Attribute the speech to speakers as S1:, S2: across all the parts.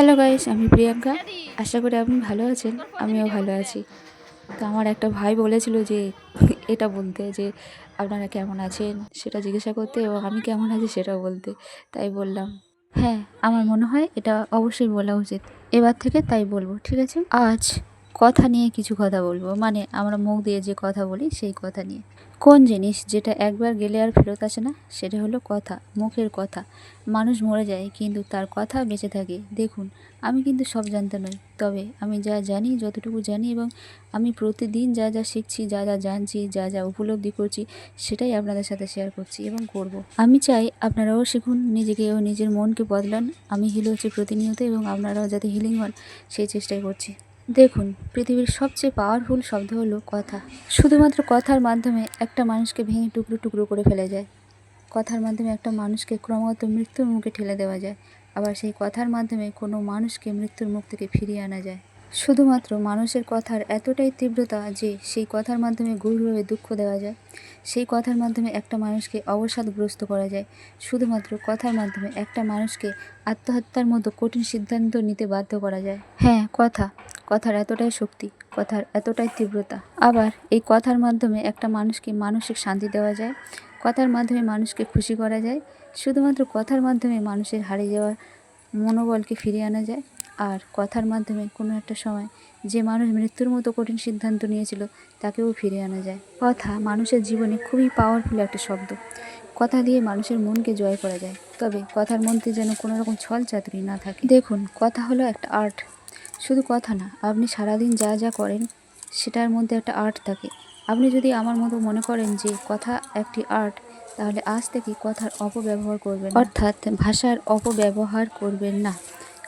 S1: Hello guys আমি প্রিয়াঙ্কা। আশা করি আপনি ভালো আছেন, আমিও ভালো আছি। তো আমার একটা ভাই বলেছিল যে, এটা বলতে যে, আপনারা কেমন আছেন? সেটা জিজ্ঞাসা করতে এবং আমি কেমন আছি সেটা বলতে। তাই বললাম হ্যাঁ আমার মনে হয় এটা অবশ্যই বলা উচিত। এবার থেকে তাই বলব, ঠিক আছে? আজ কথা নিয়ে কিছু কথা বলব। মানে আমরা মুখ দিয়ে যে কথা বলি, সেই কথা নিয়ে। কোন জিনিস যেটা একবার গেলে আর ফেরত আসে না? সেটা হলো কথা, মুখের কথা। মানুষ মরে যায়, কিন্তু তার কথা বেঁচে থাকে। দেখুন, আমি কিন্তু সব জানতে নই। তবে আমি যা জানি, যতটুকু জানি এবং আমি প্রতিদিন যা যা শিখছি, যা যা জানছি, যা যা উপলব্ধি করছি, সেটাই আপনাদের সাথে শেয়ার করছি এবং করব। আমি চাই আপনারাও শিখুন, নিজেকে ও নিজের মনকে বদলান। আমি হিল হচ্ছি প্রতিনিয়ত এবং আপনারাও যাতে হিলিং হন, সেই চেষ্টাই করছি। দেখুন, পৃথিবীর সবচেয়ে পাওয়ারফুল শব্দ হলো কথা। শুধুমাত্র কথার মাধ্যমে একটা মানুষকে ভেঙে টুকরো টুকরো করে ফেলা যায়। কথার মাধ্যমে একটা মানুষকে ক্রমাগত মৃত্যুর মুখে ঠেলে দেওয়া যায়। আবার সেই কথার মাধ্যমে কোনো মানুষকে মৃত্যুর মুখ থেকে ফিরিয়ে আনা যায়। শুধুমাত্র মানুষের কথার এতটাই তীব্রতা যে সেই কথার মাধ্যমে গভীরভাবে দুঃখ দেওয়া যায়। সেই কথার মাধ্যমে একটা মানুষকে অবসাদগ্রস্ত করা যায়। শুধুমাত্র কথার মাধ্যমে একটা মানুষকে আত্মহত্যার মতো কঠিন সিদ্ধান্ত নিতে বাধ্য করা যায়। হ্যাঁ কথা। কথার এতটাই শক্তি, কথার এতটাই তীব্রতা। আবার এই কথার মাধ্যমে একটা মানুষকে মানসিক শান্তি দেওয়া যায়, কথার মাধ্যমে মানুষকে খুশি করা যায়, শুধুমাত্র কথার মাধ্যমে মানুষের হারিয়ে যাওয়ার মনোবলকে ফিরিয়ে আনা যায়, আর কথার মাধ্যমে কোনো একটা সময় যে মানুষ মৃত্যুর মতো কঠিন সিদ্ধান্ত নিয়েছিল, তাকেও ফিরিয়ে আনা যায়। কথা মানুষের জীবনে খুবই পাওয়ারফুল একটা শব্দ। কথা দিয়ে মানুষের মনকে জয় করা যায়, তবে কথার মধ্যে যেন কোনো রকম ছল চাতুরি না থাকে। দেখুন, কথা হলো একটা আর্ট শুধু কথা না, আপনি সারাদিন যা যা করেন, সেটার মধ্যে একটা আর্ট থাকে। আপনি যদি আমার মতো মনে করেন যে কথা একটি আর্ট তাহলে আজ থেকে কথার অপব্যবহার করবেন অর্থাৎ ভাষার অপব্যবহার করবেন না।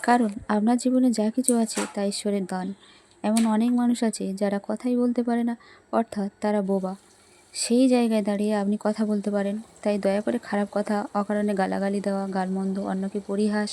S1: কারণ আপনার জীবনে যা কিছু আছে তা ঈশ্বরের দান। এমন অনেক মানুষ আছে যারা কথাই বলতে পারে না, অর্থাৎ তারা বোবা। সেই জায়গায় দাঁড়িয়ে আপনি কথা বলতে পারেন, তাই দয়া করে খারাপ কথা, অকারণে গালাগালি দেওয়া, গালমন্দ, অন্যকে পরিহাস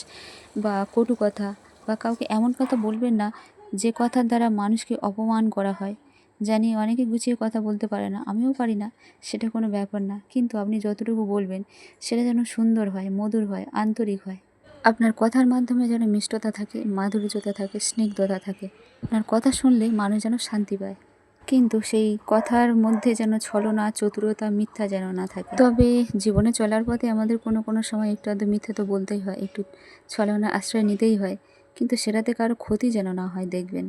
S1: বা কটু কথা বা কাউকে এমন কথা বলবেন না যে কথার দ্বারা মানুষকে অপমান করা হয়। জানি অনেকে গুছিয়ে কথা বলতে পারে না, আমিও পারি না, সেটা কোনো ব্যাপার না। কিন্তু আপনি যতটুকু বলবেন, সেটা যেন সুন্দর হয়, মধুর হয়, আন্তরিক হয়। আপনার কথার মাধ্যমে যেন মিষ্টতা থাকে, মাধুর্যতা থাকে, স্নিগ্ধতা থাকে। আপনার কথা শুনলে মানুষ যেন শান্তি পায়। কিন্তু সেই কথার মধ্যে যেন ছলনা, চতুরতা, মিথ্যা যেন না থাকে। তবে জীবনে চলার পথে আমাদের কোনো কোনো সময় একটু আধটু মিথ্যা তো বলতেই হয়, একটু ছলনা আশ্রয় নিতেই হয়। কিন্তু সেটাতে কারও ক্ষতি যেন না হয়, দেখবেন।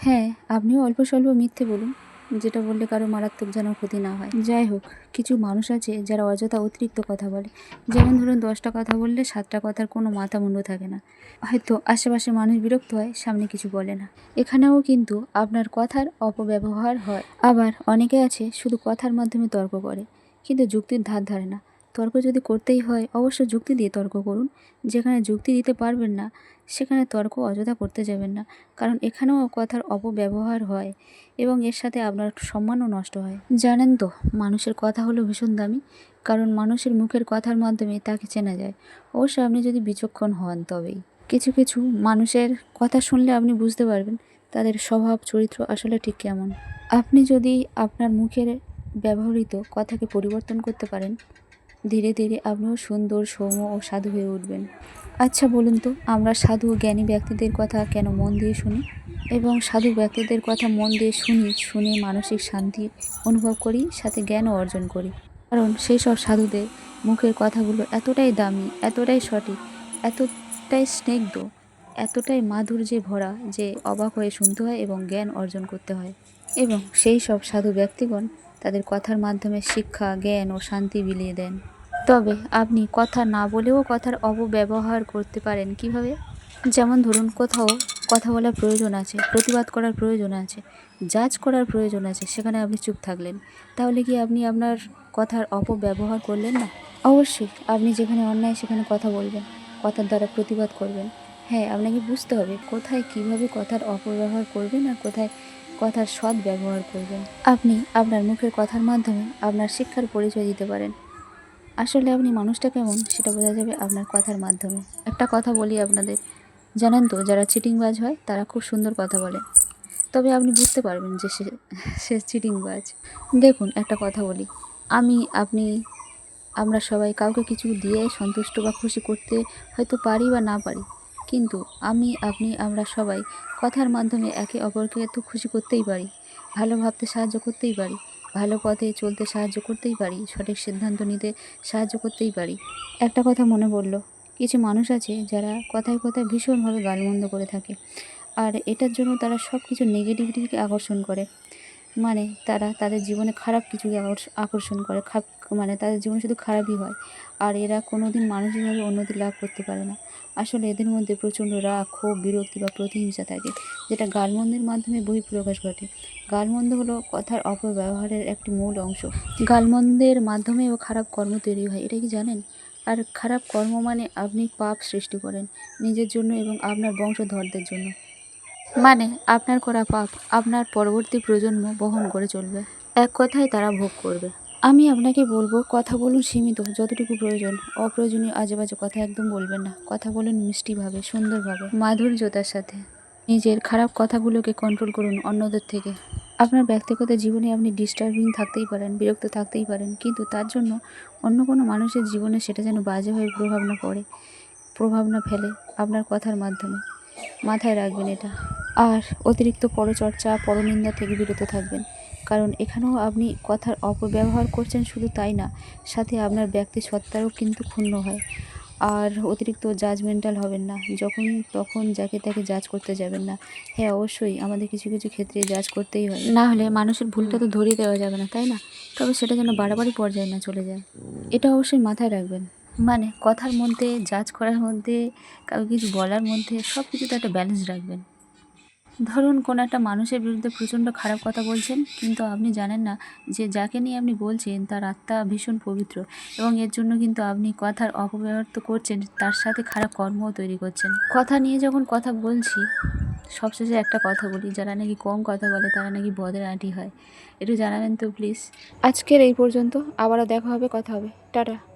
S1: হ্যাঁ আপনিও অল্প স্বল্প মিথ্যে বলুন, যেটা বললে কারও মারাত্মক যেন ক্ষতি না হয়। যাই হোক, কিছু মানুষ আছে যারা অযথা অতিরিক্ত কথা বলে। যেমন ধরুন, দশটা কথা বললে সাতটা কথার কোনো মাথা মুন্ডু থাকে না। হয়তো আশেপাশে মানুষ বিরক্ত হয়, সামনে কিছু বলে না। এখানেও কিন্তু আপনার কথার অপব্যবহার হয়। আবার অনেকে আছে শুধু কথার মাধ্যমে তর্ক করে, কিন্তু যুক্তির ধার ধারে না। তর্ক যদি করতেই হয়, অবশ্য যুক্তি দিয়ে তর্ক করুন। যেখানে যুক্তি দিতে পারবেন না, সেখানে তর্ক অযথা করতে যাবেন না, কারণ এখানেও কথার অপব্যবহার হয় এবং এর সাথে আপনার সম্মানও নষ্ট হয়। জানেন তো, মানুষের কথা হলো ভীষণ দামি, কারণ মানুষের মুখের কথার মাধ্যমে তাকে চেনা যায়। অবশ্য আপনি যদি বিচক্ষণ হন তবেই। কিছু কিছু মানুষের কথা শুনলে আপনি বুঝতে পারবেন, তাদের স্বভাব, চরিত্র আসলে ঠিক কেমন। আপনি যদি আপনার মুখের ব্যবহৃত কথাকে পরিবর্তন করতে পারেন ধীরে ধীরে আপনিও সুন্দর, সৌম্য ও সাধু হয়ে উঠবেন। আচ্ছা বলুন তো, আমরা সাধু জ্ঞানী ব্যক্তিদের কথা কেন মন দিয়ে শুনি? এবং সাধু ব্যক্তিদের কথা মন দিয়ে শুনি, শুনে মানসিক শান্তি অনুভব করি, সাথে জ্ঞানও অর্জন করি। কারণ সেই সব সাধুদের মুখের কথাগুলো এতটাই দামি, এতটাই সঠিক, এতটাই স্নিগ্ধ, এতটাই মাধুর্যে ভরা যে অবাক হয়ে শুনতে হয় এবং জ্ঞান অর্জন করতে হয়। এবং সেই সব সাধু ব্যক্তিগণ তাদের কথার মাধ্যমে শিক্ষা, জ্ঞান ও শান্তি বিলিয়ে দেন। তবে আপনি কথা না বলেও কথার অপব্যবহার করতে পারেন। কীভাবে? যেমন ধরুন, কোথাও কথা বলার প্রয়োজন আছে, প্রতিবাদ করার প্রয়োজন আছে, জাজ করার প্রয়োজন আছে, সেখানে আপনি চুপ থাকলেন। তাহলে কি আপনি আপনার কথার অপব্যবহার করলেন না? অবশ্যই, আপনি যেখানে অন্যায় সেখানে কথা বলবেন, কথার দ্বারা প্রতিবাদ করবেন। হ্যাঁ আপনাকে বুঝতে হবে কোথায় কীভাবে কথার অপব্যবহার করবেন আর কোথায় কথার সৎ ব্যবহার করবেন। আপনি আপনার মুখের কথার মাধ্যমে আপনার শিক্ষার পরিচয় দিতে পারেন। আসলে আপনি মানুষটা কেমন সেটা বোঝা যাবে আপনার কথার মাধ্যমে। একটা কথা বলি আপনাদের। জানেন তো, যারা চিটিংবাজ হয়, তারা খুব সুন্দর কথা বলে। তবে আপনি বুঝতে পারবেন যে সে সে চিটিংবাজ। দেখুন, একটা কথা বলি। আমি, আপনি, আমরা সবাই কাউকে কিছু দিয়ে সন্তুষ্ট বা খুশি করতে হয়তো পারি বা না পারি। কিন্তু আমি, আপনি, আমরা সবাই কথার মাধ্যমে একে অপরকে তো খুশি করতেই পারি। ভালো ভাবতে সাহায্য করতেই পারি। ভালো পথে চলতে সাহায্য করতেই পারি, সঠিক সিদ্ধান্ত নিতে সাহায্য করতেই পারি। একটা কথা মনে পড়ল, কিছু মানুষ আছে যারা কথায় কথায় ভীষণভাবে গালমন্দ করে থাকে, আর এটার জন্য তারা সব কিছু নেগেটিভিটিকে আকর্ষণ করে। মানে তারা তাদের জীবনে খারাপ কিছুকে আকর্ষ- আকর্ষণ করে, খাপ মানে তাদের জীবনে শুধু খারাপই হয়। আর এরা কোনো দিন মানসিকভাবে উন্নতি লাভ করতে পারে না। আসলে এদের মধ্যে প্রচণ্ড রাগ, ক্ষোভ, বিরক্তি বা প্রতিহিংসা থাকে, যেটা গালমন্দের মাধ্যমে বহিঃপ্রকাশ ঘটে। গালমন্দ হলো কথার অপব্যবহারের একটি মূল অংশ। গালমন্দের মাধ্যমেও খারাপ কর্ম তৈরি হয়, এটা কি জানেন? আর খারাপ কর্ম মানে আপনি পাপ সৃষ্টি করেন নিজের জন্য এবং আপনার বংশধরদের জন্য। মানে আপনার করা পাপ আপনার পরবর্তী প্রজন্ম বহন করে চলবে। এক কথায় তারা ভোগ করবে। আমি আপনাকে বলব, কথা বলুন সীমিত, যতটুকু প্রয়োজন। অপ্রয়োজনীয় আজে বাজে কথা একদম বলবেন না। কথা বলুন মিষ্টিভাবে, সুন্দরভাবে, মাধুর্যতার সাথে। নিজের খারাপ কথাগুলোকে কন্ট্রোল করুন অন্যদের থেকে। আপনার ব্যক্তিগত জীবনে আপনি ডিস্টার্বিং থাকতেই পারেন, বিরক্ত থাকতেই পারেন, কিন্তু তার জন্য অন্য কোনো মানুষের জীবনে সেটা যেন বাজেভাবে প্রভাব না পড়ে, প্রভাব না ফেলে আপনার কথার মাধ্যমে। মাথায় রাখবেন এটা। আর অতিরিক্ত পরচর্চা, পরনিন্দা থেকে বিরত থাকবেন। কারণ এখানেও আপনি কথার অপব্যবহার করছেন শুধু তাই না, সাথে আপনার ব্যক্তি সত্তারও কিন্তু ক্ষুণ্ণ হয়। আর অতিরিক্ত জাজমেন্টাল হবেন না, যখন তখন যাকে তাকে জাজ করতে যাবেন না। হ্যাঁ অবশ্যই আমাদের কিছু কিছু ক্ষেত্রে জাজ করতেই হয়। না হলে মানুষের ভুলটা তো ধরিয়ে দেওয়া যাবে না, তাই না? তবে সেটা যেন বাড়াবাড়ি পর্যায়ে না চলে যায়। এটা অবশ্যই মাথায় রাখবেন। মানে কথার মধ্যে জাজ করার মধ্যে, কাউকে কিছু বলার মধ্যে সব কিছুতে একটা ব্যালেন্স রাখবেন। ধরুন কোনো একটা মানুষের বিরুদ্ধে প্রচণ্ড খারাপ কথা বলছেন, কিন্তু আপনি জানেন না যে যাকে নিয়ে আপনি বলছেন তার আত্মা ভীষণ পবিত্র এবং এর জন্য কিন্তু আপনি কথার অপব্যবহার করছেন, তার সাথে খারাপ কর্মও তৈরি করছেন। কথা নিয়ে যখন কথা বলছি, সবশেষে একটা কথা বলি, যারা নাকি কম কথা বলে তারা নাকি বদের আঁটি হয়। একটু জানাবেন তো প্লিজ আজকের এই পর্যন্ত, আবারও দেখা হবে, কথা হবে। টাটা।